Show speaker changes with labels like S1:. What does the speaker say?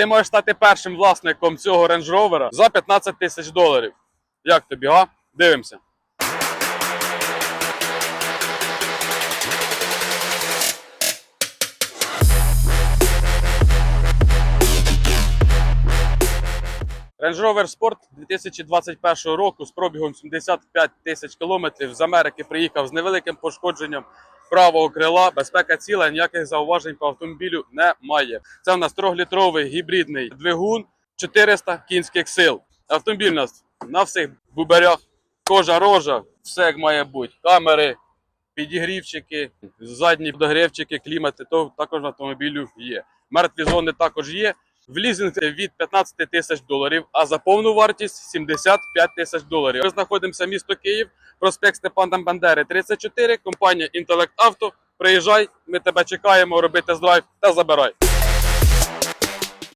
S1: ти можеш стати першим власником цього Range Rover за 15 тисяч доларів. Як тобі, а? Дивимося. Range Rover Sport 2021 року з пробігом 75 тисяч кілометрів з Америки приїхав з невеликим пошкодженням правого крила. Безпека ціла, ніяких зауважень по автомобілю немає. Це у нас 3-літровий гібридний двигун 400 кінських сил. Автомобіль у нас на всіх буберях, кожа рожа, все як має бути. Камери, підігрівчики, задні подогрівчики, клімати, то також в автомобілю є. Мертві зони також є. В лізинг від 15 тисяч доларів, а за повну вартість 75 тисяч доларів. Ми знаходимося місто Київ, проспект Степана Бандери, 34, компанія Інтелект Авто. Приїжджай, ми тебе чекаємо, роби тест-драйв та забирай.